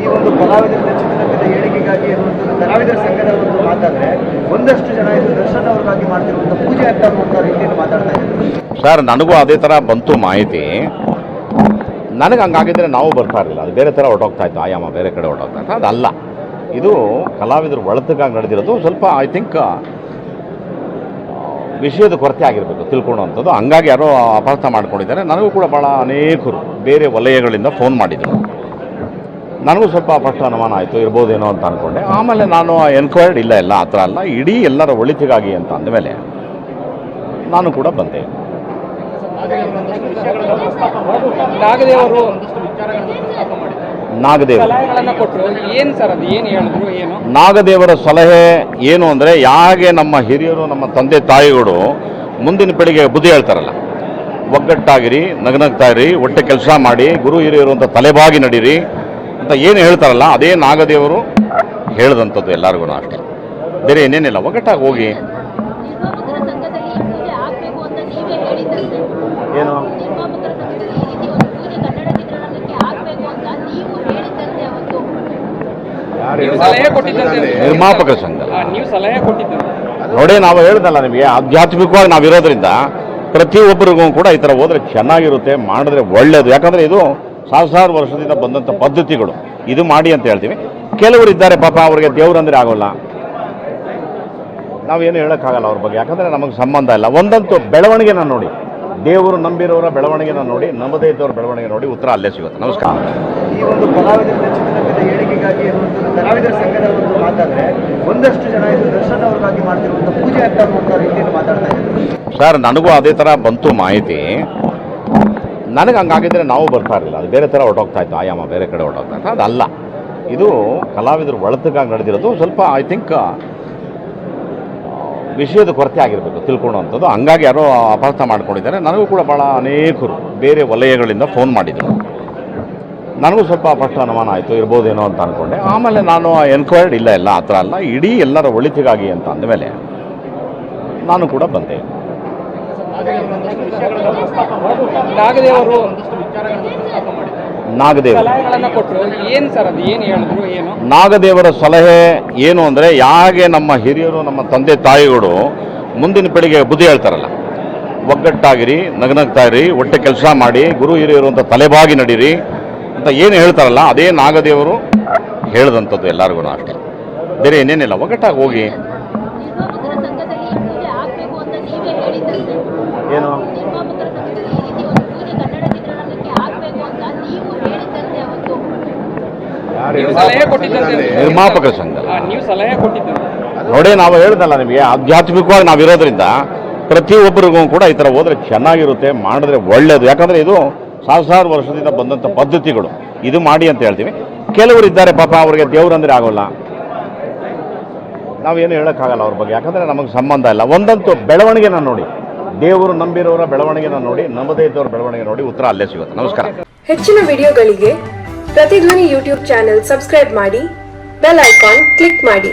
ಈ ಒಂದು ಕಲಾವಿದರ ಚಿತ್ರರಂಗದ ಏಳಿಗೆಗಾಗಿ ಕಲಾವಿದರ ಸಂಘದ ಒಂದು ಮಾತಾದ್ರೆ ಒಂದಷ್ಟು ಜನ ಇದು ದರ್ಶನ ಅವ್ರಿಗಾಗಿ ಮಾಡ್ತಿರುವಂತಹ ಪೂಜೆ ಅಂತ ರೀತಿಯಲ್ಲಿ ಮಾತಾಡ್ತಾ ಇದ್ದಾರೆ. ಸರ್, ನನಗೂ ಅದೇ ಥರ ಬಂತು ಮಾಹಿತಿ. ನನಗೆ ಹಂಗಾಗಿದ್ರೆ ನಾವು ಬರ್ತಾ ಇರಲಿಲ್ಲ. ಅದು ಬೇರೆ ಥರ ಹೊರಟೋಗ್ತಾ ಇತ್ತು. ಆಯಾಮ ಬೇರೆ ಕಡೆ ಹೊರಟೋಗ್ತಾ ಇತ್ತು. ಅದಲ್ಲ ಇದು ಕಲಾವಿದರು ಒಳತಕ್ಕಾಗಿ ನಡೆದಿರೋದು ಸ್ವಲ್ಪ ಐ ಥಿಂಕ್ ವಿಷಯದ ಕೊರತೆ ಆಗಿರಬೇಕು, ತಿಳ್ಕೊಳ್ಳೋವಂಥದ್ದು. ಹಂಗಾಗಿ ಯಾರೋ ಅಪಾರ್ಥ ಮಾಡ್ಕೊಂಡಿದ್ದಾರೆ. ನನಗೂ ಕೂಡ ಭಾಳ ಅನೇಕರು ಬೇರೆ ವಲಯಗಳಿಂದ ಫೋನ್ ಮಾಡಿದರು. ನನಗೂ ಸ್ವಲ್ಪ ಫಸ್ಟ್ ಅನುಮಾನ ಆಯಿತು, ಇರ್ಬೋದೇನೋ ಅಂತ ಅಂದ್ಕೊಂಡೆ ಆಮೇಲೆ ನಾನು ಎನ್ಕ್ವೈರ್ಡ್ ಇಲ್ಲ ಇಲ್ಲ ಆ ಥರ ಅಲ್ಲ, ಇಡೀ ಎಲ್ಲರ ಒಳಿತಿಗಾಗಿ ಅಂತ ಅಂದಮೇಲೆ ನಾನು ಕೂಡ ಬಂದೆ. ನಾಗದೇವ ನಾಗದೇವರ ಸಲಹೆ ಏನು ಅಂದರೆ, ಯಾಗೆ ನಮ್ಮ ಹಿರಿಯರು, ನಮ್ಮ ತಂದೆ ತಾಯಿಗಳು ಮುಂದಿನ ಪೀಳಿಗೆ ಬುದ್ಧಿ ಹೇಳ್ತಾರಲ್ಲ, ಒಗ್ಗಟ್ಟಾಗಿರಿ, ನಗನಗ್ತಾ ಇರಿ, ಒಟ್ಟೆ ಕೆಲಸ ಮಾಡಿ, ಗುರು ಹಿರಿಯರು ಅಂತ ತಲೆಬಾಗಿ ನಡೀರಿ ಅಂತ ಏನು ಹೇಳ್ತಾರಲ್ಲ ಅದೇ ನಾಗದೇವರು ಹೇಳಿದಂಥದ್ದು ಎಲ್ಲರಿಗೂ ಅಷ್ಟೇ. ಬೇರೆ ಏನೇನಿಲ್ಲ ಒಗ್ಗಟ್ಟಾಗಿ ಹೋಗಿ. ನಿರ್ಮಾಪಕರ ಸಂಘದಲ್ಲಿ ಈ ಪೂಜೆ ಅಂತ ನೀವೇ ಹೇಳಿದ್ದಂತೆ ಏನು? ನಿರ್ಮಾಪಕ ಸಂಘದಲ್ಲಿ ಈ ಪೂಜೆ ಕನ್ನಡ ಚಿತ್ರರಂಗಕ್ಕೆ ಆಗ್ಬೇಕು ಅಂತ ನೀವು ಹೇಳಿದ್ದಂತೆ ಅವತ್ತು ಸಲಹೆ ಕೊಟ್ಟಿದ್ದಂತೆ. ನಿರ್ಮಾಪಕರ ಸಂಘ. ಆ, ನೀವು ಸಲಹೆ ಕೊಟ್ಟಿದ್ದಂತೆ. ನೋಡಿ ನಾವು ಹೇಳ್ದಲ್ಲ ನಿಮಗೆ ಆಧ್ಯಾತ್ಮಿಕವಾಗಿ ನಾವಿರೋದ್ರಿಂದ ಪ್ರತಿಯೊಬ್ಬರಿಗೂ ಕೂಡ ಈ ಥರ ಹೋದ್ರೆ ಚೆನ್ನಾಗಿರುತ್ತೆ ಮಾಡಿದ್ರೆ ಒಳ್ಳೇದು. ಯಾಕಂದರೆ ಇದು ಸಾವಿರಾರು ವರ್ಷದಿಂದ ಬಂದಂಥ ಪದ್ಧತಿಗಳು. ಇದು ಮಾಡಿ ಅಂತ ಹೇಳ್ತೀವಿ. ಕೆಲವರು ಇದ್ದಾರೆ ಪಾಪ ಅವರಿಗೆ ದೇವರಂದ್ರೆ ಆಗೋಲ್ಲ. ನಾವೇನು ಹೇಳೋಕ್ಕಾಗಲ್ಲ ಅವ್ರ ಬಗ್ಗೆ. ಯಾಕಂದರೆ ನಮಗೆ ಸಂಬಂಧ ಇಲ್ಲ. ಒಂದಂತೂ ಬೆಳವಣಿಗೆನ ನೋಡಿ. ದೇವರು ನಂಬಿರೋರ ಬೆಳವಣಿಗೆನ ನೋಡಿ ನಮ್ಮದೇ ಇದ್ದವ್ರ ಬೆಳವಣಿಗೆ ನೋಡಿ ಉತ್ತರ ಅಲ್ಲೇ ಸಿಗುತ್ತೆ. ನಮಸ್ಕಾರ. ಈ ಒಂದು ಕಲಾವಿದರ ಚಿತ್ರರಂಗದ ಏಳಿಗೆಗಾಗಿ ಅನ್ನುವಂಥದ್ದು ಕಲಾವಿದರ ಸಂಘದ ಒಂದು ಮಾತಾದ್ರೆ ಒಂದಷ್ಟು ಜನ ಇದು ದರ್ಶನ್ ಅವ್ರಿಗಾಗಿ ಮಾಡ್ತಿರುವಂಥ ಪೂಜೆ ಅಂತ ರೀತಿಯಲ್ಲಿ ಮಾತಾಡ್ತಾ ಇದ್ದಾರೆ. ಸರ್ ನನಗೂ ಅದೇ ಥರ ಬಂತು ಮಾಹಿತಿ. ನನಗೆ ಹಂಗಾಗಿದ್ರೆ ನಾವು ಬರ್ತಾ ಇರಲಿಲ್ಲ. ಅದು ಬೇರೆ ಥರ ಹೊರಟೋಗ್ತಾ ಇತ್ತು. ಆಯಾಮ ಬೇರೆ ಕಡೆ ಹೊರಟೋಗ್ತಾ ಇತ್ತು. ಅದಲ್ಲ. ಇದು ಕಲಾವಿದರು ಒಳತಕ್ಕಾಗಿ ನಡೆದಿರೋದು ಸ್ವಲ್ಪ ಐ ಥಿಂಕ್ ವಿಷಯದ ಕೊರತೆ ಆಗಿರಬೇಕು ತಿಳ್ಕೊಳ್ಳೋವಂಥದ್ದು ಹಂಗಾಗಿ ಯಾರೋ ಅಪಾರ್ಥ ಮಾಡ್ಕೊಂಡಿದ್ದಾರೆ. ನನಗೂ ಕೂಡ ಭಾಳ ಅನೇಕರು ಬೇರೆ ವಲಯಗಳಿಂದ ಫೋನ್ ಮಾಡಿದರು. ನನಗೂ ಸ್ವಲ್ಪ ಫಸ್ಟ್ ಅನುಮಾನ ಆಯಿತು. ಇರ್ಬೋದೇನೋ ಅಂತ ಅಂದ್ಕೊಂಡೆ ಆಮೇಲೆ ನಾನು ಎನ್ಕ್ವೈರ್ಡ್ ಇಲ್ಲ ಇಲ್ಲ, ಆ ಥರ ಅಲ್ಲ. ಇಡೀ ಎಲ್ಲರ ಒಳಿತಿಗಾಗಿ ಅಂತ ಅಂದಮೇಲೆ ನಾನು ಕೂಡ ಬಂದೆ. ನಾಗದೇವರು ನಾಗದೇವ ಏನ್ ಸರ್ ಅದು? ಏನು ಹೇಳಿದ್ರು? ಏನು? ನಾಗದೇವರ ಸಲಹೆ ಏನು ಅಂದರೆ ಯಾಗೆ ನಮ್ಮ ಹಿರಿಯರು ನಮ್ಮ ತಂದೆ ತಾಯಿಗಳು ಮುಂದಿನ ಪೀಳಿಗೆ ಬುದ್ಧಿ ಹೇಳ್ತಾರಲ್ಲ ಒಗ್ಗಟ್ಟಾಗಿರಿ ನಗನಗ್ತಾ ಇರಿ ಒಟ್ಟೆ ಕೆಲಸ ಮಾಡಿ ಗುರು ಹಿರಿಯರು ಅಂತ ತಲೆಬಾಗಿ ನಡೀರಿ ಅಂತ ಏನು ಹೇಳ್ತಾರಲ್ಲ ಅದೇ ನಾಗದೇವರು ಹೇಳ್ದಂಥದ್ದು ಎಲ್ಲರಿಗೂ ಅಷ್ಟೇ. ಬೇರೆ ಏನೇನಿಲ್ಲ ಒಗ್ಗಟ್ಟಾಗಿ ಹೋಗಿ. ಕೊಟ್ಟಿದ್ದಂತೆ ನಿರ್ಮಾಪಕರ ಸಂಘ. ಆ, ನೀವು ಸಲಹೆ ಕೊಟ್ಟಿದ್ದಂತೆ. ನೋಡಿ ನಾವು ಹೇಳಿದಲ್ಲ ನಿಮಗೆ ಆಧ್ಯಾತ್ಮಿಕವಾಗಿ ನಾವಿರೋದ್ರಿಂದ ಪ್ರತಿಯೊಬ್ಬರಿಗೂ ಕೂಡ ಈ ಥರ ಹೋದ್ರೆ ಚೆನ್ನಾಗಿರುತ್ತೆ ಮಾಡಿದ್ರೆ ಒಳ್ಳೆಯದು ಯಾಕಂದರೆ ಇದು ಸಾವಿರಾರು ವರ್ಷದಿಂದ ಬಂದಂಥ ಪದ್ಧತಿಗಳು. ಇದು ಮಾಡಿ ಅಂತ ಹೇಳ್ತೀವಿ. ಕೆಲವರು ಇದ್ದಾರೆ ಪಾಪ ಅವರಿಗೆ ದೇವ್ರಂದ್ರೆ ಆಗೋಲ್ಲ. ನಾವೇನು ಹೇಳೋಕ್ಕಾಗಲ್ಲ ಅವ್ರ ಬಗ್ಗೆ. ಯಾಕಂದರೆ ನಮಗೆ ಸಂಬಂಧ ಇಲ್ಲ. ಒಂದಂತೂ ಬೆಳವಣಿಗೆನ ನೋಡಿ. ದೇವರು ನಂಬಿರೋರ ಬೆಳವಣಿಗೆನ ನೋಡಿ ನಮ್ಮದೇ ಇದ್ದವರ ಬೆಳವಣಿಗೆ ನೋಡಿ ಉತ್ತರ ಅಲ್ಲೇ ಸಿಗುತ್ತೆ. ನಮಸ್ಕಾರ. ಹೆಚ್ಚಿನ ವಿಡಿಯೋಗಳಿಗೆ ಪ್ರತಿಧ್ವನಿ ಯೂಟ್ಯೂಬ್ ಚಾನೆಲ್ ಸಬ್ಸ್ಕ್ರೈಬ್ ಮಾಡಿ, ಬೆಲ್ ಐಕಾನ್ ಕ್ಲಿಕ್ ಮಾಡಿ.